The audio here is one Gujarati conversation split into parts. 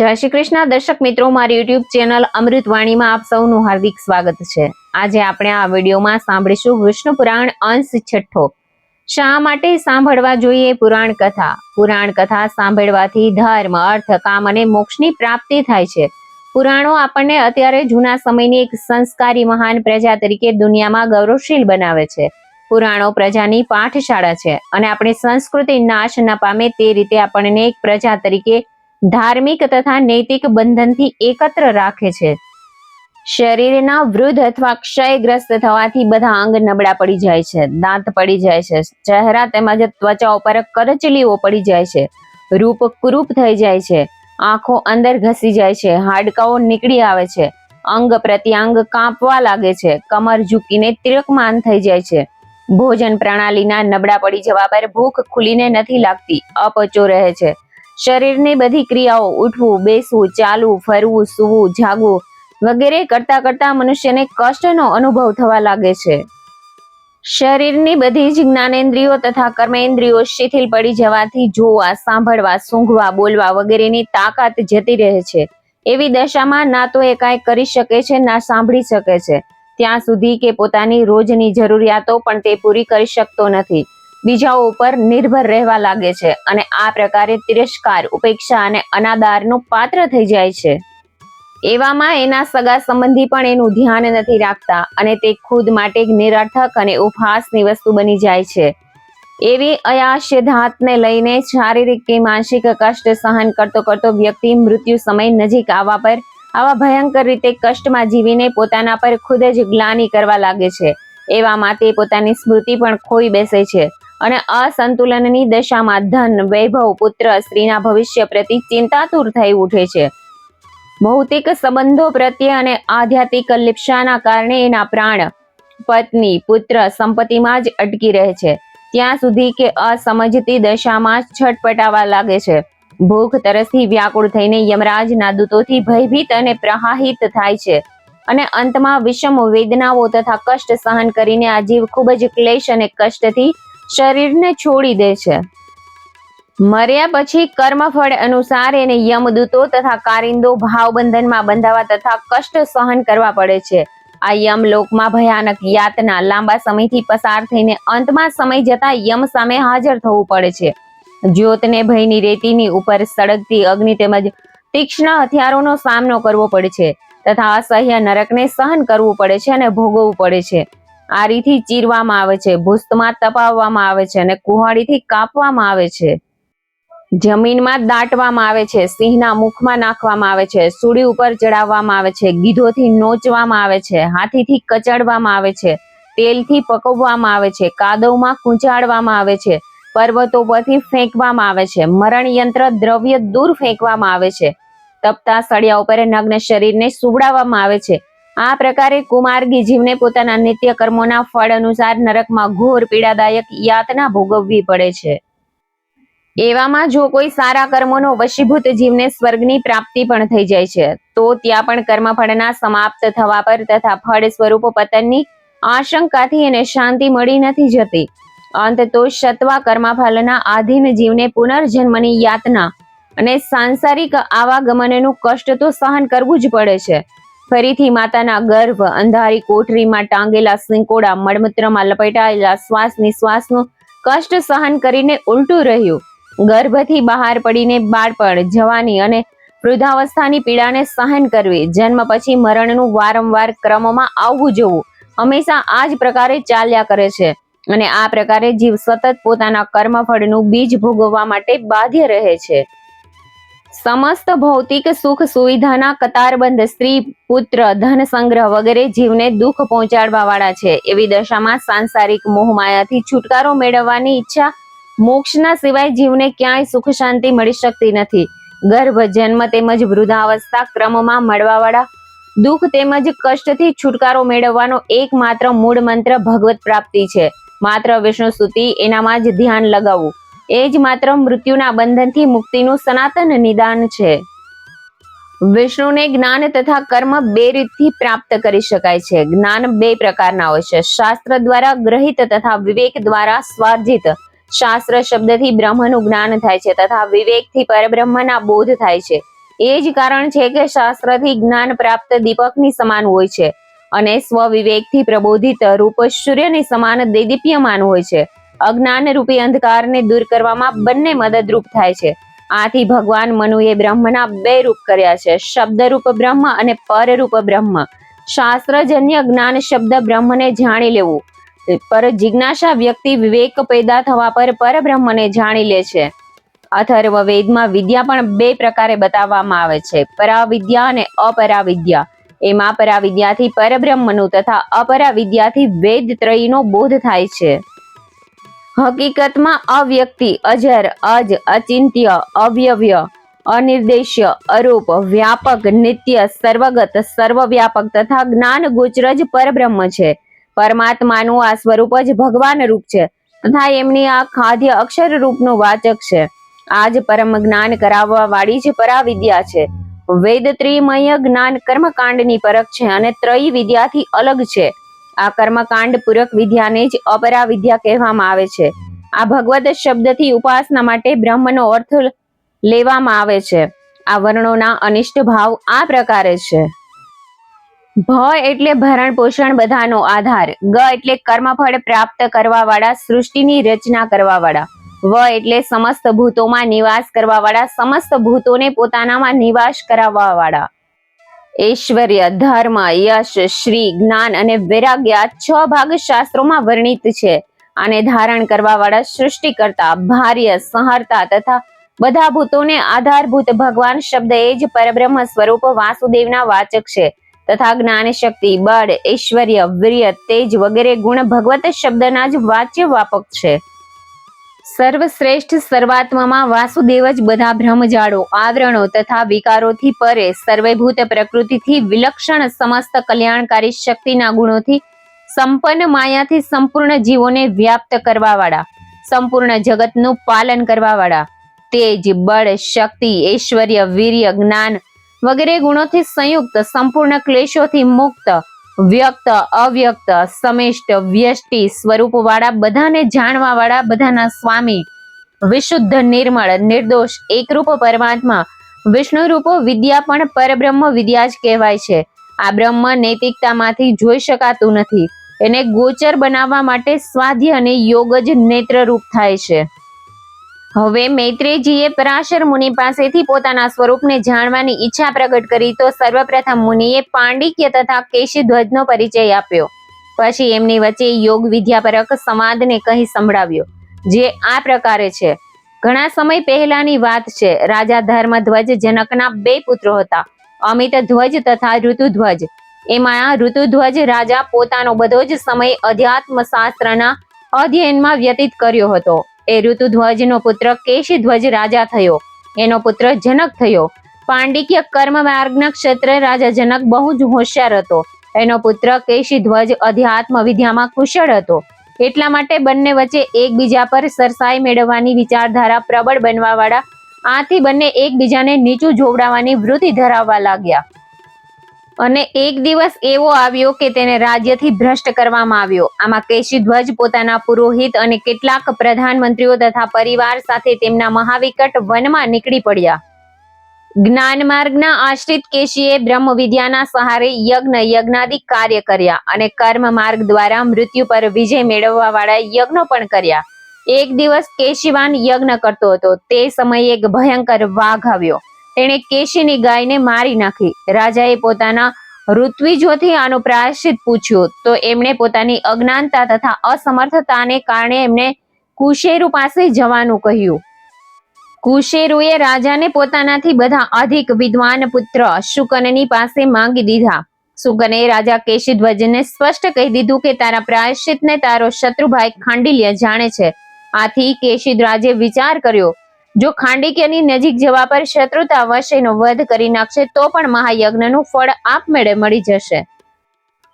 જય શ્રી કૃષ્ણ. દર્શક મિત્રો, મારી યુટ્યુબ ચેનલ અમૃતવાણીમાં આપ સૌનું હાર્દિક સ્વાગત છે. આજે આપણે આ વિડીયોમાં સાંભળીશું વિષ્ણુ પુરાણ અંશ છઠ્ઠો. શા માટે સાંભળવા જોઈએ પુરાણ કથા? પુરાણ કથા સાંભળવાથી ધર્મ, અર્થ, કામ અને મોક્ષની પ્રાપ્તિ થાય છે. પુરાણો આપણને અત્યારે જૂના સમયની એક સંસ્કારી મહાન પ્રજા તરીકે દુનિયામાં ગૌરવશીલ બનાવે છે. પુરાણો પ્રજાની પાઠશાળા છે અને આપણી સંસ્કૃતિ નાશ ન પામે તે રીતે આપણને એક પ્રજા તરીકે ધાર્મિક તથા નૈતિક બંધનથી એકત્ર રાખે છે. શરીરના વૃદ્ધ અથવા ક્ષયગ્રસ્ત થવાથી બધા અંગ નબળા પડી જાય છે, દાંત પડી જાય છે, ચહેરા તેમજ ત્વચા ઉપર કરચલીઓ પડી જાય છે, રૂપ કુરૂપ થઈ જાય છે, આંખો અંદર ઘસી જાય છે, હાડકાઓ નીકળી આવે છે, અંગ પ્રત્યાંગ કાંપવા લાગે છે, કમર ઝૂકીને તિરકમાન થઈ જાય છે, ભોજન પ્રણાલીના નબળા પડી જવા પર ભૂખ ખુલીને નથી લાગતી, અપચો રહે છે શરીરની બધી ક્રિયાઓ, ઉઠવું, બેસવું, ચાલવું, ફરવું, સૂવું, જાગવું વગેરે કરતા કરતા મનુષ્યને કષ્ટનો અનુભવ થવા લાગે છે. શરીરની બધી જ જ્ઞાનેન્દ્રિયો તથા કર્મેન્દ્રિયો શિથિલ પડી જવાથી જોવા, સાંભળવા, સૂંઘવા, બોલવા વગેરેની તાકાત જતી રહે છે. એવી દશામાં ના તો એ કાંઈ કરી શકે છે, ના સાંભળી શકે છે. ત્યાં સુધી કે પોતાની રોજની જરૂરિયાતો પણ તે પૂરી કરી શકતો નથી. બીજાઓ ઉપર નિર્ભર રહેવા લાગે છે અને આ પ્રકારે તિરસ્કાર, ઉપેક્ષા અને અનાદારનું પાત્ર થઈ જાય છે. એવામાં એના સગા સંબંધી પણ એનું ધ્યાન નથી રાખતા અને તે ખુદ માટે નિરર્થક અને ઉપહાસની વસ્તુ બની જાય છે. એવી અયાશ્ય ધાતને લઈને શારીરિક કે માનસિક કષ્ટ સહન કરતો કરતો વ્યક્તિ મૃત્યુ સમય નજીક આવવા પર, આવા ભયંકર રીતે કષ્ટમાં જીવીને પોતાના પર ખુદ જ ગ્લાની કરવા લાગે છે. એવામાં તે પોતાની સ્મૃતિ પણ ખોઈ બેસે છે. અને અસંતુલનની દશામાં ધન, વૈભવ, પુત્ર, સ્ત્રીના ભવિષ્ય પ્રતિ ચિંતાતુર થઈ ઉઠે છે. ભૌતિક સંબંધો પ્રત્યે અને આધ્યાત્મિક લિપ્સાના કારણે એના પ્રાણ, પત્ની, પુત્ર સંપત્તિમાં જ અટકી રહે છે. ત્યાં સુધી કે અસમજતી દશામાં છટપટાવા લાગે છે. ભૂખ તરસથી વ્યાકુળ થઈને યમરાજના દૂતોથી ભયભીત અને પ્રહાહિત થાય છે. અને અંતમાં વિષમ વેદનાઓ તથા કષ્ટ સહન કરીને આ જીવ ખૂબ જ ક્લેશ અને કષ્ટથી શરીરને છોડી દે છે. મર્યા પછી કર્મફળ અનુસાર એને યમદૂતો તથા કારિંદો ભાવબંધનમાં બંધાવા તથા કષ્ટ સહન કરવા પડે છે. આ યમ લોકમાં ભયાનક યાતના લાંબા સમયથી પસાર થઈને અંતમાં સમય જતા યમ સામે હાજર થવું પડે છે. જ્યોતને ભયની રેતીની ઉપર સળગતી અગ્નિ તેમજ તીક્ષ્ણ હથિયારોનો સામનો કરવો પડે છે તથા અસહ્ય નરકને સહન કરવું પડે છે અને ભોગવવું પડે છે. આરીથી ચીરવામાં આવે છે ભૂસ્તમાં તપાવવામાં આવે છે અને કુહાડીથી કાપવામાં આવે છે જમીનમાં દાટવામાં આવે છે સિંહના મુખમાં નાખવામાં આવે છે સૂડી ઉપર ચડાવવામાં આવે છે ગીધોથી નોચવામાં આવે છે હાથીથી કચડવામાં આવે છે તેલથી પકવવામાં આવે છે કાદવમાં કૂંચાડવામાં આવે છે પર્વતો પરથી ફેંકવામાં આવે છે મરણ યંત્ર દ્રવ્ય દૂર ફેંકવામાં આવે છે તપતા સળિયા ઉપર નગ્ન શરીરને સુવડાવવામાં આવે છે આ પ્રકારે કુમાર્ગી જીવને પોતાના નિત્ય કર્મોના ફળ અનુસાર નરકમાં ઘોર પીડાદાયક યાતના ભોગવવી પડે છે. એવામાં જો કોઈ સારા કર્મોનો વશીભૂત જીવને સ્વર્ગની પ્રાપ્તિ પણ થઈ જાય છે, તો ત્યાં પણ કર્મફળના સમાપ્ત થવા પર તથા ફળ સ્વરૂપ પતનની આશંકાથી એને શાંતિ મળી નથી જતી. અંત તો સત્વા કર્મફળના આધીન જીવને પુનર્જન્મની યાતના અને સાંસારિક આવાગમનનું કષ્ટ તો સહન કરવું જ પડે છે. ફરીથી માતાના ગર્ભ અંધારી કોઠરીમાં ટાંગેલા સિંકોડા મળમૂત્રમાં લપેટાયેલા શ્વાસ નિશ્વાસનું કષ્ટ સહન કરીને ઉલટું રહ્યું. ગર્ભથી બહાર પડીને બાળપણ, જવાની અને વૃદ્ધાવસ્થાની પીડાને સહન કરવી, જન્મ પછી મરણનું વારંવાર ક્રમમાં આવવું જોવું, હંમેશા આ જ પ્રકારે ચાલ્યા કરે છે. અને આ પ્રકારે જીવ સતત પોતાના કર્મફળનું બીજ ભોગવવા માટે બાધ્ય રહે છે. સમસ્ત ભૌતિક સુખ સુવિધાના કતારબંધ સ્ત્રી, પુત્ર, ધન સંગ્રહ વગેરે જીવને દુઃખ પહોંચાડવા વાળા છે. એવી દશામાં સાંસારિક મોહમાયાથી છુટકારો મેળવવાની ઈચ્છા મોક્ષના સિવાય જીવને ક્યાંય સુખ શાંતિ મળી શકતી નથી. ગર્ભ, જન્મ તેમજ વૃદ્ધાવસ્થા ક્રમમાં મળવાવાળા દુઃખ તેમજ કષ્ટથી છુટકારો મેળવવાનો એકમાત્ર મૂળ મંત્ર ભગવત પ્રાપ્તિ છે. માત્ર વિષ્ણુ સ્તુતિ એનામાં જ ધ્યાન લગાવવું. એ જ માત્ર મૃત્યુના બંધનથી મુક્તિનું સનાતન નિદાન છે. વિષ્ણુને જ્ઞાન તથા કર્મ બે રીતથી પ્રાપ્ત કરી શકાય છે. જ્ઞાન બે પ્રકારના હોય છે. શાસ્ત્ર દ્વારા ગ્રહિત તથા વિવેક દ્વારા સ્વાર્જિત શાસ્ત્ર શબ્દથી બ્રહ્મનું જ્ઞાન થાય છે તથા વિવેકથી પરબ્રહ્મના બોધ થાય છે. એ જ કારણ છે કે શાસ્ત્રથી જ્ઞાન પ્રાપ્ત દીપકની સમાન હોય છે અને સ્વવિવેકથી પ્રબોધિત રૂપ સૂર્યની સમાન દેદીપ્યમાન હોય છે. અજ્ઞાન રૂપી અંધકારને દૂર કરવામાં બંને મદદરૂપ થાય છે. આથી ભગવાન મનુએ બ્રહ્મના બે રૂપ કર્યા છે. શબ્દરૂપ બ્રહ્મ અને પરરૂપ બ્રહ્મ. શાસ્ત્રજન્ય જ્ઞાન શબ્દ બ્રહ્મને જાણી લેવું. પર જિજ્ઞાસા વ્યક્તિ વિવેક પેદા થવા પર પરબ્રહ્મને જાણી લે છે. અથર્વ વેદમાં વિદ્યા પણ બે પ્રકારે બતાવવામાં આવે છે. પરાવિદ્યા અને અપરાવિદ્યા. એમાં પરાવિદ્યાથી પરબ્રહ્મનું તથા અપરાવિદ્યાથી વેદ ત્રયીનો બોધ થાય છે. હકીકતમાં અવ્યક્તિ, અજર, અજ, અચિંત્ય, અવ્યવ્ય, અનિર્દેશ્ય અરૂપ, વ્યાપક, નિત્ય, સર્વગત, સર્વવ્યાપક તથા જ્ઞાન ગોચર જ પરબ્રહ્મ છે. પરમાત્માનું આ સ્વરૂપ જ ભગવાન રૂપ છે તથા એમની આ ખાદ્ય અક્ષર રૂપનું વાચક છે. આ જ પરમ જ્ઞાન કરાવવા વાળી જ પરાવિદ્યા છે. વેદ ત્રિમય જ્ઞાન કર્મકાંડની પરખ છે અને ત્રય વિદ્યાથી અલગ છે. આ કર્મકાંડ પૂરક વિદ્યાને જ અપરા વિદ્યા કહેવામાં આવે છે. આ ભગવત શબ્દથી ઉપાસના માટે બ્રહ્મનો અર્થ લેવામાં આવે છે. આ વર્ણોના અનિષ્ટ ભાવ આ પ્રકારે છે. ભ એટલે ભરણ પોષણ બધાનો આધાર. ગ એટલે કર્મફળ પ્રાપ્ત કરવા વાળા સૃષ્ટિની રચના કરવા વાળા વ એટલે સમસ્ત ભૂતોમાં નિવાસ કરવા વાળા સમસ્ત ભૂતોને પોતાનામાં નિવાસ કરાવવા વાળા ઐશ્વર્ય, ધર્મ, યશ, શ્રી, જ્ઞાન અને વૈરાગ્ય છ ભાગ શાસ્ત્રોમાં વર્ણિત છે. આને ધારણ કરવા વાળા સૃષ્ટિકર્તા, ભાર્ય, સંહર્તા તથા બધા ભૂતોને આધારભૂત ભગવાન શબ્દ એ જ પરબ્રહ્મ સ્વરૂપ વાસુદેવના વાચક છે. તથા જ્ઞાન શક્તિ બળ, ઐશ્વર્ય, વીર્ય, તેજ વગેરે ગુણ ભગવત શબ્દના જ વાચ્ય વાપક છે. સર્વશ્રેષ્ઠ સર્વાત્મામાં વાસુદેવ જ બધા ભ્રમજાળો આવરણો તથા વિકારોથી પરે સર્વભૂત પ્રકૃતિથી વિલક્ષણ સમસ્ત કલ્યાણકારી શક્તિના ગુણોથી સંપન્ન માયાથી સંપૂર્ણ જીવોને વ્યાપ્ત કરવા વાળા સંપૂર્ણ જગતનું પાલન કરવા વાળા તેજ, બળ, શક્તિ, ઐશ્વર્ય, વીર્ય, જ્ઞાન વગેરે ગુણોથી સંયુક્ત, સંપૂર્ણ ક્લેશોથી મુક્ત વ્યક્ત, અવ્યક્ત, સમિષ્ટ, વ્યષ્ટિ સ્વરૂપ વાળા બધાને જાણવા વાળા બધાના સ્વામી. વિશુદ્ધ, નિર્મળ, નિર્દોષ, એકરૂપ પરમાત્મા. વિષ્ણુ રૂપો વિદ્યા પણ પરબ્રહ્મ વિદ્યા જ કહેવાય છે. આ બ્રહ્મ નૈતિકતામાંથી જોઈ શકાતું નથી. એને ગોચર બનાવવા માટે સ્વાધ્ય અને યોગ જ નેત્રરૂપ થાય છે. હવે મૈત્રેયજીએ પરાશર મુનિ પાસેથી પોતાના સ્વરૂપને જાણવાની ઈચ્છા પ્રગટ કરી તો સર્વપ્રથમ મુનિએ પાંડિક્ય તથા કેશીધ્વજનો પરિચય આપ્યો. પછી એમની વચ્ચે યોગ વિદ્યાપરક સંવાદને કહી સંભળાવ્યો, જે આ પ્રકારે છે. ઘણા સમય પહેલાની વાત છે, રાજા ધર્મધ્વજ જનકના બે પુત્રો હતા, અમિત ધ્વજ તથા ઋતુધ્વજ. એમાં ઋતુધ્વજ રાજા પોતાનો બધો જ સમય અધ્યાત્મ શાસ્ત્રના અધ્યયનમાં વ્યતીત કર્યો હતો. એ ઋતુધ્વજનો પુત્ર કેશીધ્વજ રાજા થયો. એનો પુત્ર જનક થયો. પાંડિક્ય કર્મ માર્ગના ક્ષેત્રે રાજા જનક બહુ જ હોશિયાર હતો. એનો પુત્ર કેશીધ્વજ અધ્યાત્મ વિદ્યામાં કુશળ હતો. એટલા માટે બંને વચ્ચે એકબીજા પર સરસાઈ મેળવવાની વિચારધારા પ્રબળ બનવા વાળા આથી બંને એકબીજાને નીચું જોવડાવવાની વૃત્તિ ધરાવવા લાગ્યા. અને એક દિવસ એવો આવ્યો કે તેને રાજ્યથી ભ્રષ્ટ કરવામાં આવ્યો. આમાં કેશીધ્વજ પોતાના પુરોહિત અને કેટલાક પ્રધાનમંત્રીઓ તથા પરિવાર સાથે તેમના મહાવિકટ વનમાં નીકળી પડ્યા. જ્ઞાન માર્ગના આશ્રિત કેશીએ બ્રહ્મ વિદ્યાના સહારે યજ્ઞ યજ્ઞાદિક કાર્ય કર્યા અને કર્મ માર્ગ દ્વારા મૃત્યુ પર વિજય મેળવવા વાળા યજ્ઞો પણ કર્યા. એક દિવસ કેશીવાન યજ્ઞ કરતો હતો. તે સમયે એક ભયંકર વાઘ આવ્યો. તેણે કેશીની ગાયને મારી નાખી. રાજાએ પોતાના ઋત્વિજોથી આનો પ્રાયશ્ચિત પૂછ્યો, તો એમણે પોતાની અજ્ઞાનતા તથા અસમર્થતાને કારણે એમને કુશેરુ પાસે જવાનું કહ્યું. કુશેરુએ રાજાને પોતાનાથી બધા અધિક વિદ્વાન પુત્ર શુકનની પાસે માંગી દીધા. શુકને રાજા કેશીધ્વજને સ્પષ્ટ કહી દીધું કે, તારા પ્રાયશ્ચિતને તારો શત્રુભાઈ ખાંડિલ્ય જાણે છે. આથી કેશીધ્વજે વિચાર કર્યો જો ખાંડિક્યની નજીક જવા પર શત્રુતા વશેનો વધ કરી નાખશે, તો પણ મહાયજ્ઞનું ફળ આપમેળે મળી જશે.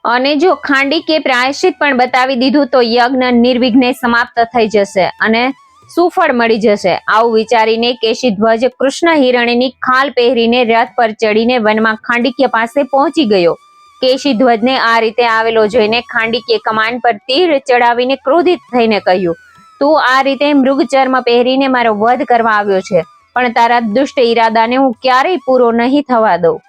અને જો ખાંડિકે પ્રાયશ્ચિત પણ બતાવી દીધું, તો યજ્ઞ નિર્વિઘ્ને સમાપ્ત થઈ જશે અને સુફળ મળી જશે. આવું વિચારીને કેશીધ્વજ કૃષ્ણ હિરણની ખાલ પહેરીને રથ પર ચડીને વનમાં ખાંડિક્ય પાસે પહોંચી ગયો. કેશીધ્વજને આ રીતે આવેલો જોઈને ખાંડિક્ય કમાન પર તીર ચડાવીને ક્રોધિત થઈને કહ્યું તું આ રીતે મૃગચર્મ પહેરીને મારો વધ કરવા આવ્યો છે, પણ તારા દુષ્ટ ઈરાદાને હું ક્યારેય પૂરો નહીં થવા દઉં.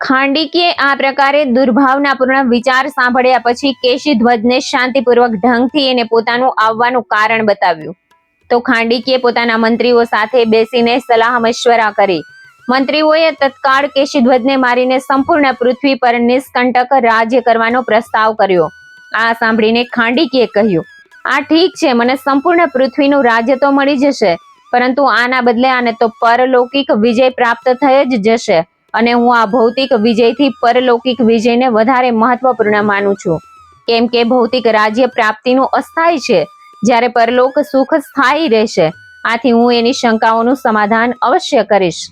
ખાંડિકીએ આ પ્રકારે દુર્ભાવનાપૂર્ણ વિચાર સાંભળ્યા પછી કેશી ધ્વજને શાંતિપૂર્વક ઢંગથી એને પોતાનું આવવાનું કારણ બતાવ્યું. તો ખાંડિકીએ પોતાના મંત્રીઓ સાથે બેસીને સલાહ મશવરા કરી. મંત્રીઓએ તત્કાળ કેશી ધ્વજને મારીને સંપૂર્ણ પૃથ્વી પર નિષ્કંટક રાજ્ય કરવાનો પ્રસ્તાવ કર્યો. આ સાંભળીને ખાંડિકીએ કહ્યું આ ઠીક છે, મને સંપૂર્ણ પૃથ્વીનું રાજ્ય તો મળી જશે, પરંતુ આના બદલે આને તો પરલૌકિક વિજય પ્રાપ્ત થઈ જ જશે, અને હું આ ભૌતિક વિજયથી પરલૌકિક વિજયને વધારે મહત્વપૂર્ણ માનું છું. કેમ કે ભૌતિક રાજ્ય પ્રાપ્તિનું અસ્થાયી છે, જ્યારે પરલોક સુખ સ્થાયી રહેશે, આથી હું એની શંકાઓનું સમાધાન અવશ્ય કરીશ.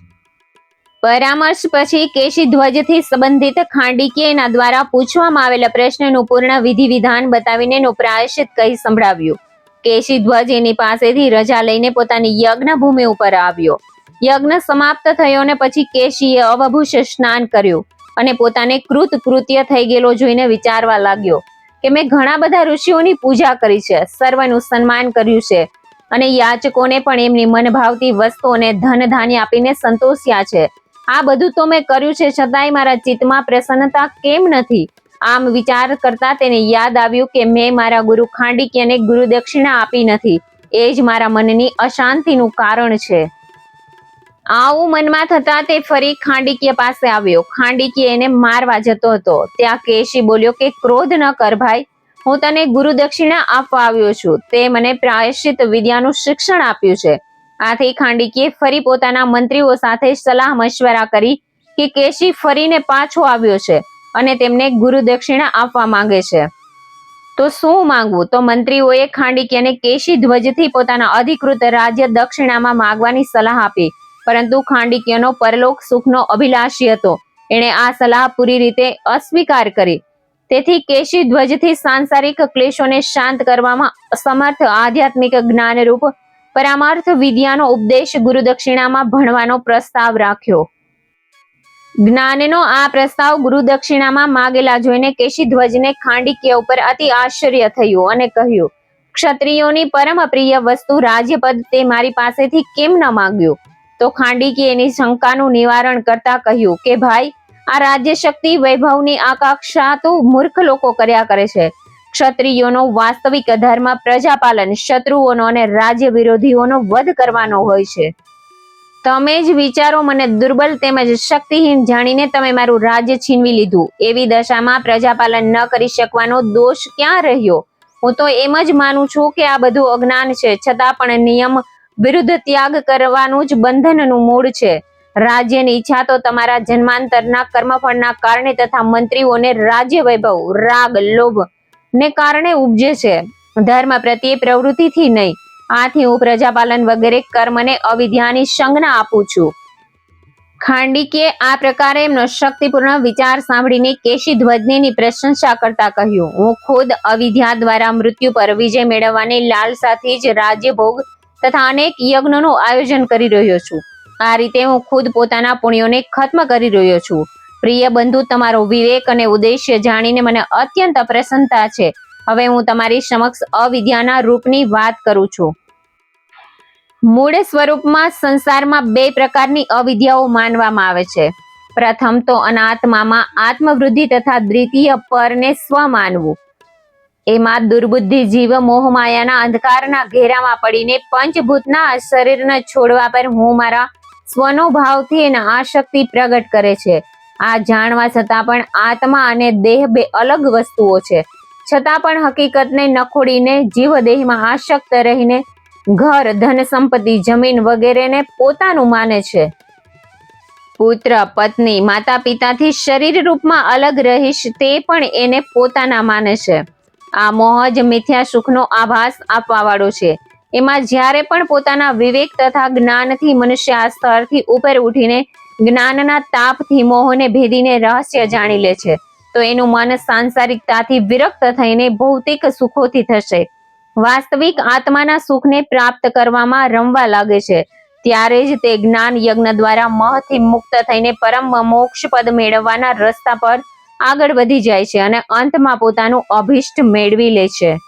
પરામર્શ પછી કેશી ધ્વજથી સંબંધિત ખાંડીકીયના દ્વારા પૂછવામાં આવેલા પ્રશ્નનું પૂર્ણ વિધિ વિધાન બતાવીને એનું પ્રાયશ્ચિત કહી સંભળાવ્યું. કેશી ધ્વજ એની પાસેથી રજા લઈને પોતાની યજ્ઞ ભૂમિ ઉપર આવ્યો. યજ્ઞ સમાપ્ત થયો ને પછી કેશીએ અવભૂષ સ્નાન કર્યું અને પોતાને કૃત કૃત્ય થઈ ગયેલો જોઈને વિચારવા લાગ્યો કે મેં ઘણા બધા ઋષિઓની પૂજા કરી છે, સર્વનું સન્માન કર્યું છે અને યાચકોને પણ એમની મનભાવતી વસ્તુઓને ધન ધાન્ય આપીને સંતોષ્યા છે. આ બધું તો મેં કર્યું છે, છતાંય મારા ચિત્તમાં પ્રસન્નતા કેમ નથી? આમ વિચાર કરતા તેને યાદ આવ્યું કે મેં મારા ગુરુ ખાંડિક્યને ગુરુ દક્ષિણા આપી નથી. એ જ મારા મનની અશાંતિનું કારણ છે. આવું મનમાં થતા તે ફરી ખાંડિકીય પાસે આવ્યો. ખાંડિકીય એને મારવા જતો હતો. ત્યાં કેશી બોલ્યો કે, ક્રોધ ન કર ભાઈ. હું તને ગુરુ દક્ષિણા આપવા આવ્યો છું. તે મને પ્રાયશ્ચિત વિદ્યાનું શિક્ષણ આપ્યું છે. આથી ખાંડિકીએ ફરી પોતાના મંત્રીઓ સાથે સલાહ મશવરા કરી કે કેશી ફરીને પાછો આવ્યો છે અને તેમને ગુરુ દક્ષિણા આપવા માંગે છે. તો શું માંગવું? તો મંત્રીઓએ ખાંડિક્યને કેશી ધ્વજથી પોતાના અધિકૃત રાજ્ય દક્ષિણામાં માંગવાની સલાહ આપી, પરંતુ ખાંડિક્યનો પરલોક સુખનો અભિલાષી હતો. એણે આ સલાહ પૂરી રીતે અસ્વીકાર કરી. તેથી કેશી ધ્વજથી સાંસારિક ક્લેશોને શાંત કરવામાં સમર્થ આધ્યાત્મિક જ્ઞાનરૂપ પરામાર્થ વિદ્યાનો ઉપદેશ ગુરુદક્ષિણામાં ભણવાનો પ્રસ્તાવ રાખ્યો. જ્ઞાનનો આ પ્રસ્તાવ ગુરુદક્ષિણામાં માગેલા જોઈને કેશીધ્વજને ખાંડિક્ય ઉપર અતિ આશ્ચર્ય થયું અને કહ્યું, ક્ષત્રિયોની પરમ પ્રિય વસ્તુ રાજ્યપદ તે મારી પાસેથી કેમ ન માંગ્યું? તો ખાંડિકી એની શંકાનું નિવારણ કરતા કહ્યું, કે ભાઈ, આ રાજ્ય શક્તિ વૈભવની આકાંક્ષા તો મૂર્ખ લોકો કર્યા કરે છે. ક્ષત્રિયોનો વાસ્તવિક ધર્મ પ્રજાપાલન, શત્રુઓનો અને રાજ્ય વિરોધીઓનો વધ કરવાનો હોય છે. તમે જ વિચારો, મને દુર્બલ તેમજ શક્તિહીન જાણીને તમે મારું રાજ્ય છીનવી લીધું. એવી દશામાં પ્રજાપાલન ન કરી શકવાનો દોષ ક્યાં રહ્યો? હું તો એમ જ માનું છું કે આ બધું અજ્ઞાન છે, છતાં પણ નિયમ વિરુદ્ધ ત્યાગ કરવાનું જ બંધનનું મૂળ છે. રાજ્યની ઈચ્છા તો તમારા જન્માંતરના કર્મફળના કારણે તથા મંત્રીઓને રાજ્ય વૈભવ, રાગ, લોભ ને કારણે ઉપજે છે. ધર્મ પ્રત્યે પ્રવૃત્તિથી નહીં. આથી હું પ્રજાપાલન વગેરે કર્મને અવિદ્યાની સંજ્ઞા આપું છું. ખાંડિકે આ પ્રકારે એમનો શક્તિપૂર્ણ વિચાર સાંભળીને કેશી ધ્વજની પ્રશંસા કરતા કહ્યું, હું ખુદ અવિદ્યા દ્વારા મૃત્યુ પર વિજય મેળવવાની લાલસાથી જ રાજ્ય ભોગ તથા અનેક યજ્ઞનું આયોજન કરી રહ્યો છું. આ રીતે હું ખુદ પોતાના પુણ્યોને ખત્મ કરી રહ્યો છું. પ્રિય બંધુ, તમારો વિવેક અને ઉદ્દેશ્ય જાણીને મને અત્યંત પ્રસન્નતા છે. હવે હું તમારી સમક્ષ અવિદ્યાના રૂપની વાત કરું છું. મૂળ સ્વરૂપમાં સંસારમાં બે પ્રકારની અવિદ્યાઓ માનવામાં આવે છે. પ્રથમ તો અનાત્મામાં આત્મવૃદ્ધિ તથા દ્વિતીય પરને સ્વ માનવું. એમાં દુર્બુદ્ધિ, જીવ મોહમાયાના અંધકારના ઘેરામાં પડીને પંચભૂતના શરીરને છોડવા પર હું મારા સ્વનો ભાવથી એના આશક્તિ પ્રગટ કરે છે. આ જાણવા છતાં પણ આત્મા અને દેહ બે અલગ વસ્તુઓ છે. છતાં પણ હકીકતને નખોડીને જીવદેહમાં આશક્ત રહીને ઘર, ધન સંપત્તિ, જમીન વગેરેને પોતાનું માને છે. પુત્ર, પત્ની માતા પિતાથી શરીર રૂપમાં અલગ રહીશ તે પણ એને પોતાના માને છે. આ મોહ જ મિથ્યા સુખનો આભાસ આપવા વાળો છે. એમાં જ્યારે પણ પોતાના વિવેક તથા જ્ઞાનથી મનુષ્ય આ સ્તરથી ઉપર ઉઠીને જ્ઞાનના તાપથી મોહને ભેદીને રહસ્ય જાણી લે છે. તો એનું મન સાંસારિકતાથી વિરક્ત થઈને ભૌતિક સુખોથી થશે. વાસ્તવિક આત્માના સુખને પ્રાપ્ત કરવામાં રમવા લાગે છે. ત્યારે જ તે જ્ઞાન યજ્ઞ દ્વારા મહથી મુક્ત થઈને પરમ મોક્ષ પદ મેળવવાના રસ્તા પર આગળ વધી જાય છે અને અંતમાં પોતાનું અભિષ્ટ મેળવી લે છે.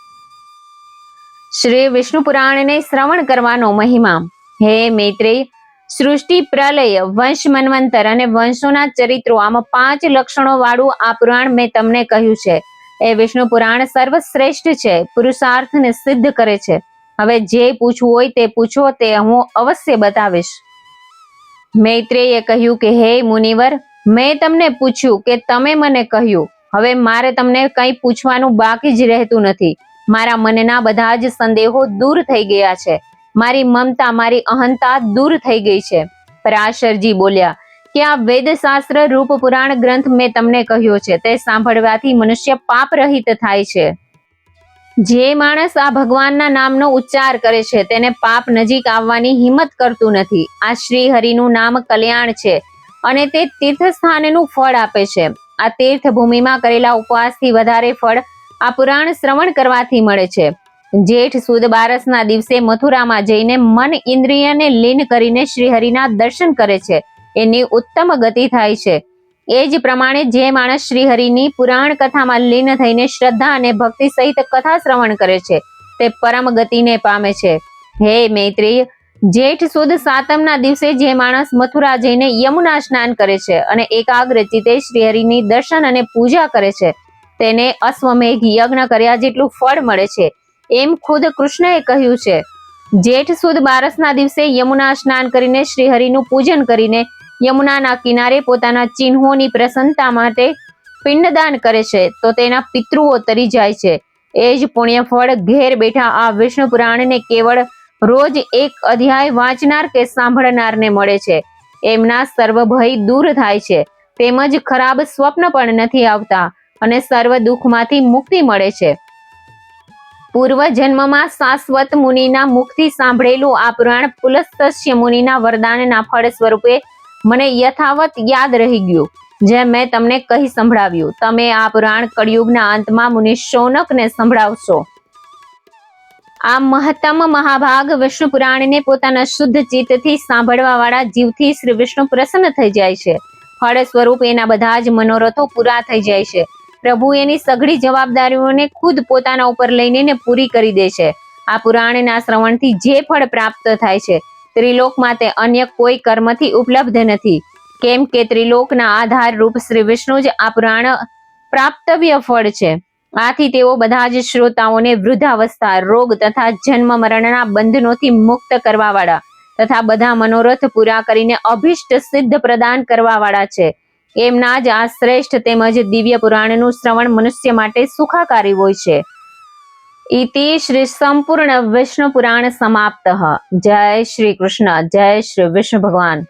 શ્રી વિષ્ણુ પુરાણને શ્રવણ કરવાનો મહિમા. હે મૈત્રેય સૃષ્ટિ, પ્રલય, વંશ, મન્વંતર અને વંશોના ચરિત્રો. આમાં પાંચ લક્ષણો વાળું આ પુરાણ મેં તમને કહ્યું છે. એ વિષ્ણુ પુરાણ સર્વશ્રેષ્ઠ છે, પુરુષાર્થને સિદ્ધ કરે છે. હવે જે પૂછવું હોય તે પૂછો, તે હું અવશ્ય બતાવીશ. મૈત્રેયે કહ્યું કે, હે મુનિવર, મેં તમને પૂછ્યું કે તમે મને કહ્યું. હવે મારે તમને કંઈ પૂછવાનું બાકી જ રહેતું નથી. મારા મનના બધા જ સંદેહો દૂર થઈ ગયા છે. મારી મમતા, મારી અહંતા દૂર થઈ ગઈ છે. પરાશરજી બોલ્યા કે આ વેદશાસ્ત્ર, રૂપ પુરાણ ગ્રંથ મેં તમને કહ્યો છે? તે સાંભળવાથી મનુષ્ય પાપ રહિત થાય છે. જે માણસ આ ભગવાનના નામનો ઉચ્ચાર કરે છે, તેને પાપ નજીક આવવાની હિંમત કરતું નથી. આ શ્રી હરિનું નામ કલ્યાણ છે અને તે તીર્થસ્થાનનું ફળ આપે છે. આ તીર્થભૂમિમાં કરેલા ઉપવાસથી વધારે ફળ આ પુરાણ શ્રવણ કરવાથી મળે છે. જેઠ સુદ બારસના દિવસે મથુરામાં જઈને મન ઇન્દ્રિયને લીન કરીને શ્રીહરિના દર્શન કરે છે. એની ઉત્તમ ગતિ થાય છે. એ જ પ્રમાણે જે માણસ શ્રીહરિની પુરાણ કથામાં લીન થઈને શ્રદ્ધા અને ભક્તિ સહિત કથા શ્રવણ કરે છે, તે પરમ ગતિને પામે છે. હે મૈત્રેય, જેઠ સુદ સાતમના દિવસે જે માણસ મથુરા જઈને યમુના સ્નાન કરે છે અને એકાગ્ર ચિત્તે શ્રીહરિની દર્શન અને પૂજા કરે છે, તેને અશ્વમેઘ યજ્ઞ કર્યા જેટલું ફળ મળે છે. એમ ખુદ કૃષ્ણએ કહ્યું છે. જેઠ સુદ બારસના દિવસે યમુના સ્નાન કરીને શ્રીહરિનું પૂજન કરીને યમુનાના કિનારે પોતાના ચિહ્નોની પ્રસન્નતા માટે પિંડદાન કરે છે, તો તેના પિતૃઓ તરી જાય છે. એ જ પુણ્ય ફળ ઘેર બેઠા આ વિષ્ણુ પુરાણને કેવળ રોજ એક અધ્યાય વાંચનાર કે સાંભળનારને મળે છે. એમના સર્વ ભય દૂર થાય છે. તેમજ ખરાબ સ્વપ્ન પણ નથી આવતા અને સર્વ દુઃખમાંથી મુક્તિ મળે છે. પૂર્વ જન્મમાં શાશ્વત મુનિના મુખથી સાંભળેલું આ પુરાણ પુલસ્તસ્ય મુનિના વરદાનના ફળ સ્વરૂપે મને યથાવત યાદ રહી ગયું, જે મેં તમને કહી સંભળાવ્યું. તમે આ પુરાણ કળિયુગના અંતમાં મુનિ શૌનકને સંભળાવશો. આ મહત્તમ મહાભાગ વિષ્ણુ પુરાણને પોતાના શુદ્ધ ચિત્તથી સાંભળવા વાળા જીવથી શ્રી વિષ્ણુ પ્રસન્ન થઈ જાય છે. ફળ સ્વરૂપ એના બધા જ મનોરથો પૂરા થઈ જાય છે. પ્રભુ એની સઘળી જવાબદારીઓને ખુદ પોતાના ઉપર લઈને પૂરી કરી દે છે. આ પુરાણના શ્રવણથી જે ફળ પ્રાપ્ત થાય છે, ત્રિલોકમાં તે અન્ય કોઈ કર્મથી ઉપલબ્ધ નથી. કેમ કે ત્રિલોકના આધાર રૂપ શ્રી વિષ્ણુ જ આ પુરાણ પ્રાપ્તવ્ય ફળ છે. આથી તેઓ બધા જ શ્રોતાઓને વૃદ્ધાવસ્થા, રોગ તથા જન્મ મરણના બંધનોથી મુક્ત કરવા વાળા તથા બધા મનોરથ પૂરા કરીને અભિષ્ટ સિદ્ધ પ્રદાન કરવા વાળા છે. એમના જ આ શ્રેષ્ઠ તેમજ દિવ્ય પુરાણનું શ્રવણ મનુષ્ય માટે સુખાકારી હોય છે. ઇતિ શ્રી સંપૂર્ણ વિષ્ણુ પુરાણ સમાપ્ત. જય શ્રી કૃષ્ણ, જય શ્રી વિષ્ણુ ભગવાન.